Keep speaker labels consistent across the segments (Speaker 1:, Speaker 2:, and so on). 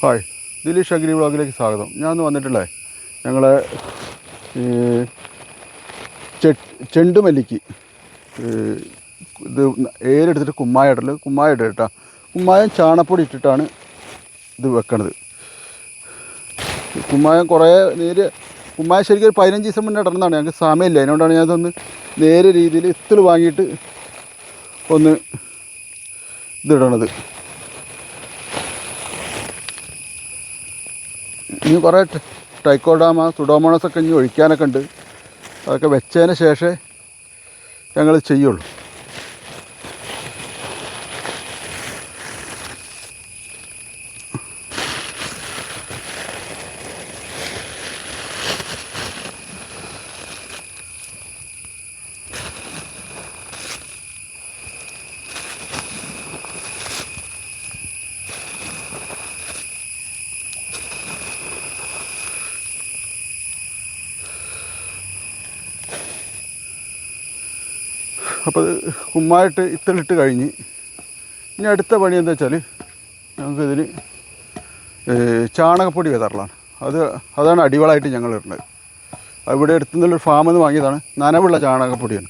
Speaker 1: Hi Dileesh agri വ്ളോഗിലേക്ക് സ്വാഗതം. ഞാൻ വന്നിട്ടുള്ളേ ഞങ്ങളെ ചെണ്ടുമല്ലിക്ക് ഇത് ഏരെടുത്തിട്ട് കുമ്മായ ഇടൽ കുമ്മായ ഇടുക കേട്ടോ കുമ്മായം ചാണപ്പൊടി ഇട്ടിട്ടാണ് ഇത് വെക്കണത്. കുമ്മായം കുറേ നേര് കുമ്മായം ശരിക്കും ഒരു പതിനഞ്ച് ദിവസം മുന്നേ ഇടണമെന്നാണ് ഞങ്ങൾക്ക് സമയമില്ല. അതിനോടാണ് ഞാൻ ഇതൊന്ന് നേരെ രീതിയിൽ ഇത്തിൾ വാങ്ങിയിട്ട് ഒന്ന് ഇതിടണത് ഇനി കുറേ ടൈക്കോഡാമ സുഡോമോണസൊക്കെ ഇനി ഒഴിക്കാനൊക്കെ ഉണ്ട്. അതൊക്കെ വെച്ചതിന് ശേഷമേ ഞങ്ങൾ ചെയ്യുള്ളൂ. അപ്പോൾ അത് കുമ്മായിട്ട് ഇത്തളിട്ട് കഴിഞ്ഞ്. ഇനി അടുത്ത പണി എന്താ വെച്ചാൽ ഞങ്ങൾക്കിതിന് ചാണകപ്പൊടി വിതറലാണ്. അത് അതാണ് അടിവളായിട്ട് ഞങ്ങൾ ഇടുന്നത് ഇവിടെ അടുത്തുനിന്നുള്ളൊരു ഫാമിൽ നിന്ന് വാങ്ങിയതാണ്. നനവുള്ള ചാണകപ്പൊടിയാണ്.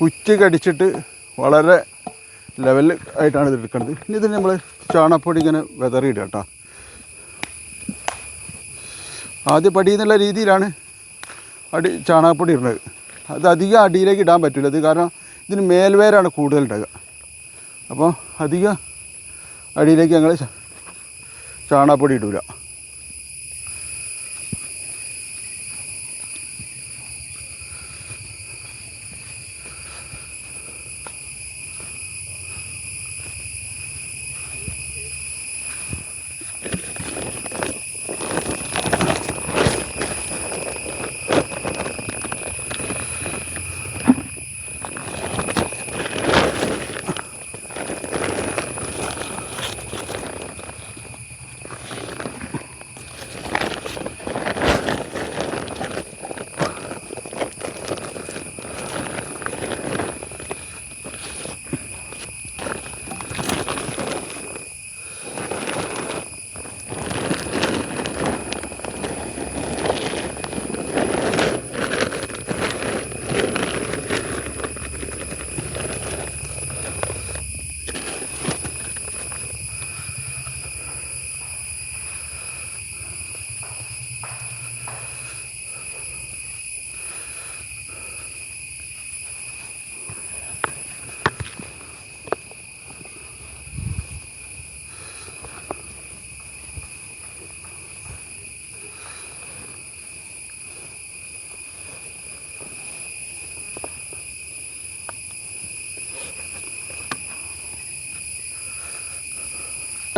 Speaker 1: ഉറ്റ് കടിച്ചിട്ട് വളരെ ലെവൽ ആയിട്ടാണ് ഇത് എടുക്കുന്നത്. ഇനി ഇതിന് നമ്മൾ ചാണകപ്പൊടി ഇങ്ങനെ വിതറിയിടുക കേട്ടോ. ആദ്യ പടി എന്നുള്ള രീതിയിലാണ് അടി ചാണകപ്പൊടി ഇടുന്നത്. അത് അധികം അടിയിലേക്ക് ഇടാൻ പറ്റില്ല. അത് കാരണം ഇതിന് മേൽവേരാണ് കൂടുതൽ ഉണ്ടാകുക അപ്പോൾ അധികം അടിയിലേക്ക് ഞങ്ങൾ ച-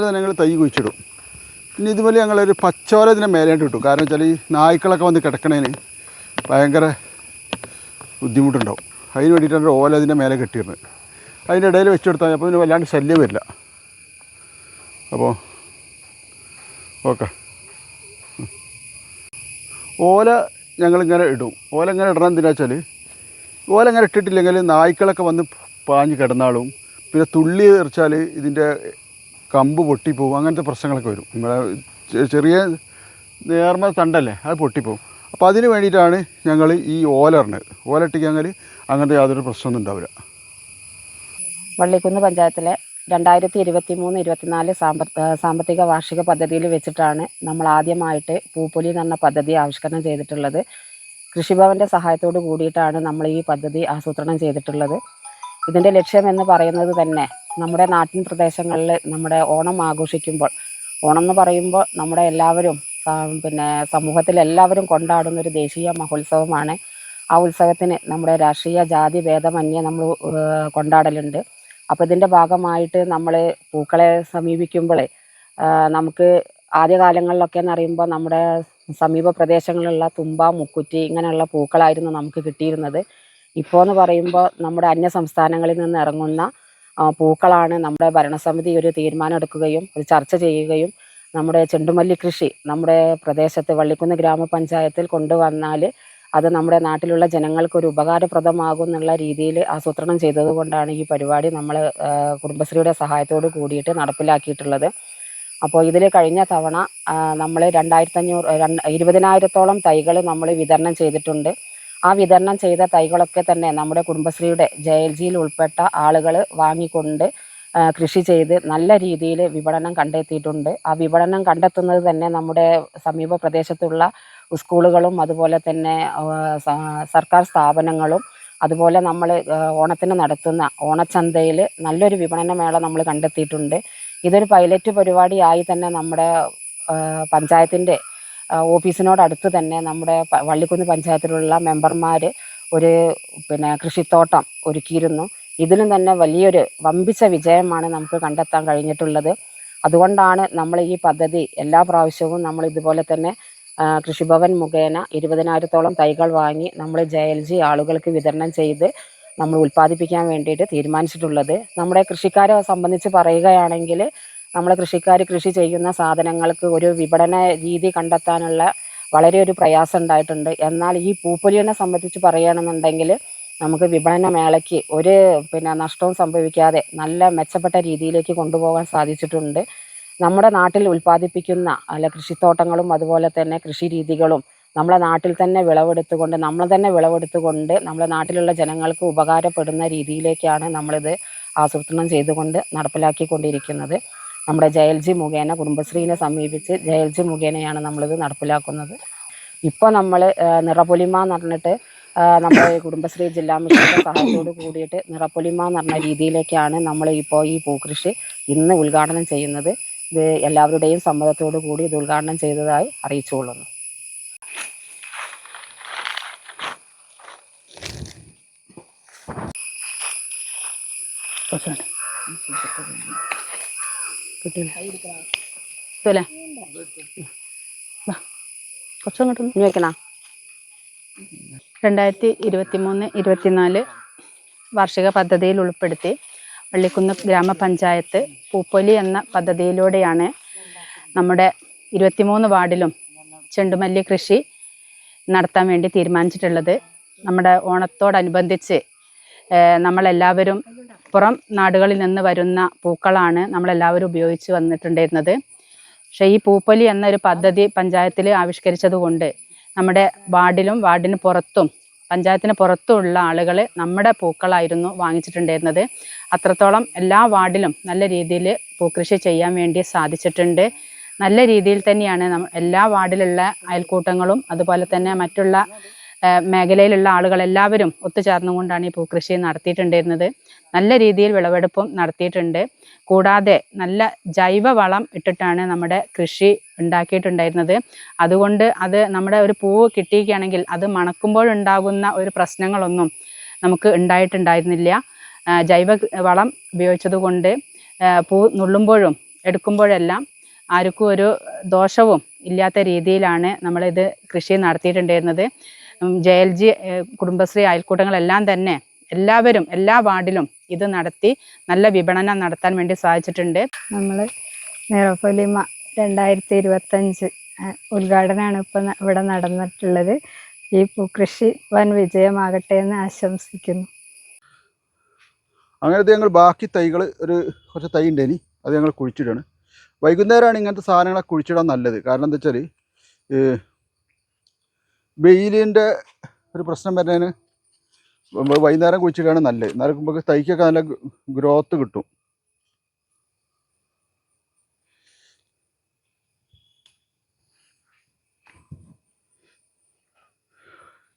Speaker 1: ചാണകപ്പൊടി തന്നെ ഞങ്ങൾ തൈ കുഴിച്ചിടും. പിന്നെ ഇതുപോലെ ഞങ്ങളൊരു പച്ചോല ഇതിനെ മേലായിട്ട് കിട്ടും കാരണം വെച്ചാൽ ഈ നായ്ക്കളൊക്കെ വന്ന് കിടക്കണേന് ഭയങ്കര ബുദ്ധിമുട്ടുണ്ടാവും. അതിന് വേണ്ടിയിട്ടാണ് ഓല ഇതിന്റെ മേലെ കെട്ടിയിരുന്നത്. അതിന്റെ ഇടയിൽ വെച്ച് കൊടുത്താൽ അപ്പോൾ ഇതിന് വല്ലാണ്ട് ശല്യം വരില്ല. അപ്പോൾ ഓക്കെ. ഓല ഞങ്ങളിങ്ങനെ ഇടും. ഓല ഇങ്ങനെ ഇടണം എന്തിനാ വെച്ചാൽ ഓല ഇങ്ങനെ ഇട്ടിട്ടില്ലെങ്കിൽ നായ്ക്കളൊക്കെ വന്ന് പാഞ്ഞ് കിടന്നാളും. പിന്നെ തുള്ളി എറിച്ചാൽ ഇതിന്റെ കമ്പ് പൊട്ടിപ്പോവും. അങ്ങനത്തെ പ്രശ്നങ്ങളൊക്കെ വരും. നമ്മുടെ ചെറിയ നേർമ തണ്ടല്ലേ അത് പൊട്ടിപ്പോവും. അപ്പോൾ അതിന് വേണ്ടിയിട്ടാണ് ഞങ്ങൾ ഈ ഓല ഇടുന്നത് ഓല ഇട്ടിക്കഴിഞ്ഞാൽ അങ്ങനത്തെ യാതൊരു പ്രശ്നമൊന്നും ഉണ്ടാവില്ല.
Speaker 2: വള്ളിക്കുന്ന് പഞ്ചായത്തിലെ രണ്ടായിരത്തി ഇരുപത്തി മൂന്ന് ഇരുപത്തിനാല് സാമ്പ സാമ്പത്തിക വാർഷിക പദ്ധതിയിൽ വെച്ചിട്ടാണ് നമ്മൾ ആദ്യമായിട്ട് പൂപ്പൊലി എന്ന് പറഞ്ഞ പദ്ധതി ആവിഷ്കരണം ചെയ്തിട്ടുള്ളത്. കൃഷിഭവന്റെ സഹായത്തോട് കൂടിയിട്ടാണ് നമ്മൾ ഈ പദ്ധതി ആസൂത്രണം ചെയ്തിട്ടുള്ളത്. ഇതിന്റെ ലക്ഷ്യം എന്ന് പറയുന്നത് തന്നെ നമ്മുടെ നാട്ടിൻ പ്രദേശങ്ങളിൽ നമ്മുടെ ഓണം ആഘോഷിക്കുമ്പോൾ ഓണം എന്ന് പറയുമ്പോൾ നമ്മുടെ എല്ലാവരും പിന്നെ സമൂഹത്തിൽ എല്ലാവരും കൊണ്ടാടുന്ന ഒരു ദേശീയ മഹോത്സവമാണ്. ആ ഉത്സവത്തിന് നമ്മുടെ രാഷ്ട്രീയ ജാതി ഭേദമന്യേ നമ്മൾ കൊണ്ടാടലുണ്ട്. അപ്പോൾ ഇതിന്റെ ഭാഗമായിട്ട് നമ്മൾ പൂക്കളെ സമീപിക്കുമ്പോൾ നമുക്ക് ആദ്യകാലങ്ങളിലൊക്കെ എന്ന് പറയുമ്പോൾ നമ്മുടെ സമീപ പ്രദേശങ്ങളിലുള്ള തുമ്പ മുക്കുറ്റി ഇങ്ങനെയുള്ള പൂക്കളായിരുന്നു നമുക്ക് കിട്ടിയിരുന്നത്. ഇപ്പോൾ എന്ന് പറയുമ്പോൾ നമ്മുടെ അന്യ സംസ്ഥാനങ്ങളിൽ നിന്ന് ഇറങ്ങുന്ന പൂക്കളാണ് നമ്മുടെ ഭരണസമിതി ഒരു തീരുമാനം എടുക്കുകയും ഒരു ചർച്ച ചെയ്യുകയും നമ്മുടെ ചെണ്ടുമല്ലി കൃഷി നമ്മുടെ പ്രദേശത്ത് വള്ളിക്കുന്ന് ഗ്രാമപഞ്ചായത്തിൽ കൊണ്ടുവന്നാൽ അത് നമ്മുടെ നാട്ടിലുള്ള ജനങ്ങൾക്ക് ഒരു ഉപകാരപ്രദമാകും എന്നുള്ള രീതിയിൽ ആസൂത്രണം ചെയ്തതുകൊണ്ടാണ് ഈ പരിപാടി നമ്മൾ കുടുംബശ്രീയുടെ സഹായത്തോട് കൂടിയിട്ട് നടപ്പിലാക്കിയിട്ടുള്ളത്. അപ്പോൾ ഇതിൽ കഴിഞ്ഞ തവണ നമ്മൾ രണ്ടായിരത്തഞ്ഞൂറ് രണ്ട് ഇരുപതിനായിരത്തോളം തൈകൾ നമ്മൾ വിതരണം ചെയ്തിട്ടുണ്ട്. ആ വിതരണം ചെയ്ത തൈകളൊക്കെ തന്നെ നമ്മുടെ കുടുംബശ്രീയുടെ ജയൽജിയിൽ ഉൾപ്പെട്ട ആളുകൾ വാങ്ങിക്കൊണ്ട് കൃഷി ചെയ്ത് നല്ല രീതിയിൽ വിപണനം കണ്ടെത്തിയിട്ടുണ്ട്. ആ വിപണനം കണ്ടെത്തുന്നത് തന്നെ നമ്മുടെ സമീപ പ്രദേശത്തുള്ള സ്കൂളുകളും അതുപോലെ തന്നെ സർക്കാർ സ്ഥാപനങ്ങളും അതുപോലെ നമ്മൾ ഓണത്തിന് നടത്തുന്ന ഓണച്ചന്തയിൽ നല്ലൊരു വിപണന മേള നമ്മൾ കണ്ടെത്തിയിട്ടുണ്ട്. ഇതൊരു പൈലറ്റ് പരിപാടിയായി തന്നെ നമ്മുടെ പഞ്ചായത്തിന്റെ ഓഫീസിനോടടുത്ത് തന്നെ നമ്മുടെ വള്ളിക്കുന്ന് പഞ്ചായത്തിലുള്ള മെമ്പർമാർ ഒരു പിന്നെ കൃഷിത്തോട്ടം ഒരുക്കിയിരുന്നു. ഇതിലും തന്നെ വലിയൊരു വമ്പിച്ച വിജയമാണ് നമുക്ക് കണ്ടെത്താൻ കഴിഞ്ഞിട്ടുള്ളത്. അതുകൊണ്ടാണ് നമ്മൾ ഈ പദ്ധതി എല്ലാ പ്രാവശ്യവും നമ്മൾ ഇതുപോലെ തന്നെ കൃഷിഭവൻ മുഖേന ഇരുപതിനായിരത്തോളം തൈകൾ വാങ്ങി നമ്മൾ ജെ എൽ ജി ആളുകൾക്ക് വിതരണം ചെയ്ത് നമ്മൾ ഉൽപ്പാദിപ്പിക്കാൻ വേണ്ടിയിട്ട് തീരുമാനിച്ചിട്ടുള്ളത്. നമ്മുടെ കൃഷിക്കാരെ സംബന്ധിച്ച് പറയുകയാണെങ്കിൽ നമ്മളെ കൃഷിക്കാർ കൃഷി ചെയ്യുന്ന സാധനങ്ങൾക്ക് ഒരു വിപണന രീതി കണ്ടെത്താനുള്ള വളരെ ഒരു പ്രയാസം ഉണ്ടായിട്ടുണ്ട്. എന്നാൽ ഈ പൂപ്പൊലിയെ സംബന്ധിച്ച് പറയുകയാണെന്നുണ്ടെങ്കിൽ നമുക്ക് വിപണന മേളയ്ക്ക് ഒരു പിന്നെ നഷ്ടവും സംഭവിക്കാതെ നല്ല മെച്ചപ്പെട്ട രീതിയിലേക്ക് കൊണ്ടുപോകാൻ സാധിച്ചിട്ടുണ്ട്. നമ്മുടെ നാട്ടിൽ ഉൽപ്പാദിപ്പിക്കുന്ന അല്ല കൃഷിത്തോട്ടങ്ങളും അതുപോലെ തന്നെ കൃഷി രീതികളും നമ്മളെ നാട്ടിൽ തന്നെ വിളവെടുത്തുകൊണ്ട് നമ്മൾ തന്നെ വിളവെടുത്തുകൊണ്ട് നമ്മുടെ നാട്ടിലുള്ള ജനങ്ങൾക്ക് ഉപകാരപ്പെടുന്ന രീതിയിലേക്കാണ് നമ്മളിത് ആസൂത്രണം ചെയ്തുകൊണ്ട് നടപ്പിലാക്കിക്കൊണ്ടിരിക്കുന്നത്. നമ്മുടെ ജയൽജി മുഖേന കുടുംബശ്രീനെ സമീപിച്ച് ജയൽജി മുഖേനയാണ് നമ്മളിത് നടപ്പിലാക്കുന്നത്. ഇപ്പോൾ നമ്മൾ നിറപൊലിമ എന്ന് പറഞ്ഞിട്ട് നമ്മുടെ കുടുംബശ്രീ ജില്ലാ മിഷന്റെ സഹായത്തോട് കൂടിയിട്ട് നിറപ്പൊലിമ എന്ന് പറഞ്ഞ രീതിയിലേക്കാണ് നമ്മൾ ഇപ്പോൾ ഈ പൂക്കൃഷി ഇന്ന് ഉദ്ഘാടനം ചെയ്യുന്നത്. ഇത് എല്ലാവരുടെയും സമ്മതത്തോടു കൂടി ഇത് ഉദ്ഘാടനം ചെയ്തതായി അറിയിച്ചുകൊള്ളുന്നു.
Speaker 3: ഇതല്ലേ? കുറച്ചങ്ങോട്ട്
Speaker 2: ഇനി വെക്കണ?
Speaker 3: രണ്ടായിരത്തി ഇരുപത്തി മൂന്ന് ഇരുപത്തിനാല് വാർഷിക പദ്ധതിയിൽ ഉൾപ്പെടുത്തി വള്ളിക്കുന്ന് ഗ്രാമപഞ്ചായത്ത് പൂപ്പൊലി എന്ന പദ്ധതിയിലൂടെയാണ് നമ്മുടെ ഇരുപത്തിമൂന്ന് വാർഡിലും ചെണ്ടുമല്ലി കൃഷി നടത്താൻ വേണ്ടി തീരുമാനിച്ചിട്ടുള്ളത്. നമ്മുടെ ഓണത്തോടനുബന്ധിച്ച് നമ്മളെല്ലാവരും പുറം നാടുകളിൽ നിന്ന് വരുന്ന പൂക്കളാണ് നമ്മളെല്ലാവരും ഉപയോഗിച്ച് വന്നിട്ടുണ്ടായിരുന്നത്. പക്ഷേ ഈ പൂപ്പൊലി എന്നൊരു പദ്ധതി പഞ്ചായത്തിൽ ആവിഷ്കരിച്ചതുകൊണ്ട് നമ്മുടെ വാർഡിലും വാർഡിന് പുറത്തും പഞ്ചായത്തിന് പുറത്തുമുള്ള ആളുകൾ നമ്മുടെ പൂക്കളായിരുന്നു വാങ്ങിച്ചിട്ടുണ്ടായിരുന്നത്. അത്രത്തോളം എല്ലാ വാർഡിലും നല്ല രീതിയിൽ പൂക്കൃഷി ചെയ്യാൻ വേണ്ടി സാധിച്ചിട്ടുണ്ട്. നല്ല രീതിയിൽ തന്നെയാണ് എല്ലാ വാർഡിലുള്ള അയൽക്കൂട്ടങ്ങളും അതുപോലെ തന്നെ മറ്റുള്ള ഏഹ്, ആളുകൾ എല്ലാവരും ഒത്തുചേർന്നുകൊണ്ടാണ് ഈ പൂക്കൃഷി നടത്തിയിട്ടുണ്ടായിരുന്നത്. നല്ല രീതിയിൽ വിളവെടുപ്പും നടത്തിയിട്ടുണ്ട്. കൂടാതെ നല്ല ജൈവ വളം ഇട്ടിട്ടാണ് നമ്മുടെ കൃഷി ഉണ്ടാക്കിയിട്ടുണ്ടായിരുന്നത്. അതുകൊണ്ട് അത് നമ്മുടെ ഒരു പൂവ് കിട്ടിയിരിക്കുകയാണെങ്കിൽ അത് മണക്കുമ്പോഴുണ്ടാകുന്ന ഒരു പ്രശ്നങ്ങളൊന്നും നമുക്ക് ഉണ്ടായിട്ടുണ്ടായിരുന്നില്ല. ജൈവ വളം ഉപയോഗിച്ചത് കൊണ്ട് പൂ നുള്ളുമ്പോഴും എടുക്കുമ്പോഴെല്ലാം ആർക്കും ഒരു ദോഷവും ഇല്ലാത്ത രീതിയിലാണ് നമ്മളിത് കൃഷി നടത്തിയിട്ടുണ്ടായിരുന്നത്. ജെ എൽ ജി കുടുംബശ്രീ അയൽക്കൂട്ടങ്ങളെല്ലാം തന്നെ എല്ലാവരും എല്ലാ വാർഡിലും ഇത് നടത്തി നല്ല വിപണനം നടത്താൻ വേണ്ടി സാധിച്ചിട്ടുണ്ട്.
Speaker 4: നമ്മൾ നിറപ്പൊലിമ രണ്ടായിരത്തി ഇരുപത്തഞ്ച് ഉദ്ഘാടനമാണ് ഇപ്പം ഇവിടെ നടന്നിട്ടുള്ളത്. ഈ പൂക്കൃഷി വൻ വിജയമാകട്ടെ എന്ന് ആശംസിക്കുന്നു.
Speaker 1: അങ്ങനത്തെ ഞങ്ങൾ ബാക്കി തൈകൾ ഒരു കുറച്ച് തൈ ഉണ്ട് ഇനി അത് ഞങ്ങൾ കുഴിച്ചിടാണ്. വൈകുന്നേരമാണ് ഇങ്ങനത്തെ സാധനങ്ങളൊക്കെ കുഴിച്ചിടാൻ നല്ലത്. കാരണം എന്താ വെച്ചാൽ വെയിലിന്റെ ഒരു പ്രശ്നം വരുന്നതിന് വൈകുന്നേരം കുഴിച്ചിട്ടാണ് നല്ലത്. എന്നാലും നമുക്ക് തൈക്കൊക്കെ നല്ല ഗ്രോത്ത് കിട്ടും.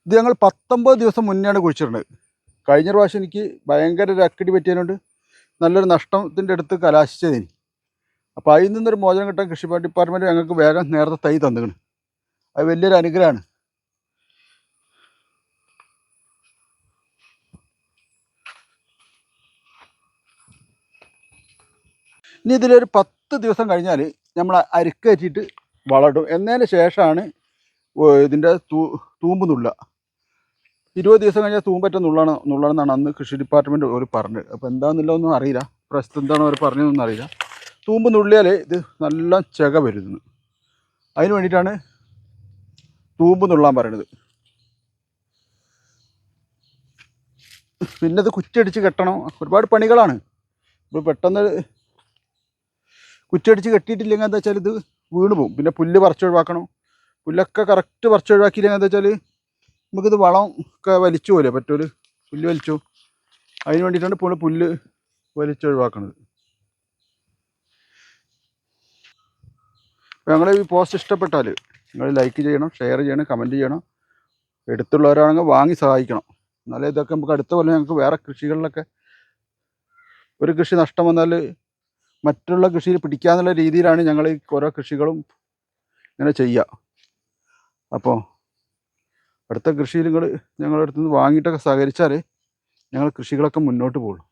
Speaker 1: ഇത് ഞങ്ങൾ പത്തൊമ്പത് ദിവസം മുന്നെയാണ് കുഴിച്ചിട്ടുണ്ട് കഴിഞ്ഞ പ്രാവശ്യം എനിക്ക് ഭയങ്കര ഒരു അക്കടി പറ്റിയതുകൊണ്ട് നല്ലൊരു നഷ്ടത്തിന്റെ അടുത്ത് കലാശിച്ചതിന്. അപ്പോൾ അതിൽ നിന്നൊരു മോചനം കിട്ടാൻ കൃഷി ഡിപ്പാർട്ട്മെന്റ് ഞങ്ങൾക്ക് വേഗം നേരത്തെ തൈ തന്നിക്കണ് അത് വലിയൊരു അനുഗ്രഹമാണ്. ഇനി ഇതിലൊരു പത്ത് ദിവസം കഴിഞ്ഞാൽ നമ്മൾ അരിക്കറ്റിട്ട് വളടും. എന്നതിന് ശേഷമാണ് ഇതിന്റെ തൂ തൂമ്പ് നുള്ള. ഇരുപത് ദിവസം കഴിഞ്ഞാൽ തൂമ്പറ്റ നുള്ളാണ് നുള്ളണമെന്നാണ് അന്ന് കൃഷി ഡിപ്പാർട്ട്മെന്റ് അവർ പറഞ്ഞത്. അപ്പോൾ എന്താണെന്നുള്ളതൊന്നും അറിയില്ല. പ്രശ്നം എന്താണോ അവർ പറഞ്ഞതെന്നൊന്നും അറിയില്ല. തൂമ്പ് നുള്ളിയാൽ ഇത് നല്ല ചെക വരുന്നു. അതിന് വേണ്ടിയിട്ടാണ് തൂമ്പ് നുള്ളാൻ പറയണത്. പിന്നെ ഇത് കുറ്റിയടിച്ച് കെട്ടണം. ഒരുപാട് പണികളാണ്. ഇപ്പോൾ പെട്ടെന്ന് കുറ്റിയടിച്ച് കെട്ടിയിട്ടില്ലെങ്കിൽ എന്താ വെച്ചാൽ ഇത് വീണ് പോകും. പിന്നെ പുല്ല് പറിച്ചൊഴിവാക്കണം പുല്ലൊക്കെ കറക്റ്റ് പറിച്ചൊഴിവാക്കിയില്ലെങ്കിൽ എന്താ വെച്ചാൽ നമുക്കിത് വളം ഒക്കെ വലിച്ചു പോലെ പറ്റൂൽ. പുല്ല് വലിച്ചു. അതിന് വേണ്ടിയിട്ടാണ് ഇപ്പോൾ പുല്ല് വലിച്ചൊഴിവാക്കണത് ഞങ്ങൾ ഈ പോസ്റ്റ് ഇഷ്ടപ്പെട്ടാൽ നിങ്ങൾ ലൈക്ക് ചെയ്യണം ഷെയർ ചെയ്യണം കമന്റ് ചെയ്യണം. എടുത്തുള്ളവരാണെങ്കിൽ വാങ്ങി സഹായിക്കണം. എന്നാലേ ഇതൊക്കെ നമുക്ക് അടുത്ത കൊല്ലം ഞങ്ങൾക്ക് വേറെ കൃഷികളിലൊക്കെ ഒരു കൃഷി നഷ്ടം വന്നാൽ മറ്റുള്ള കൃഷിയിൽ പിടിക്കാന്നുള്ള രീതിയിലാണ് ഞങ്ങൾ ഓരോ കൃഷികളും ഇങ്ങനെ ചെയ്യുക അപ്പോൾ അടുത്ത കൃഷിയിൽ നിങ്ങൾ ഞങ്ങളുടെ അടുത്ത് നിന്ന് വാങ്ങിയിട്ടൊക്കെ സഹകരിച്ചാൽ ഞങ്ങൾ കൃഷികളൊക്കെ മുന്നോട്ട് പോകുള്ളൂ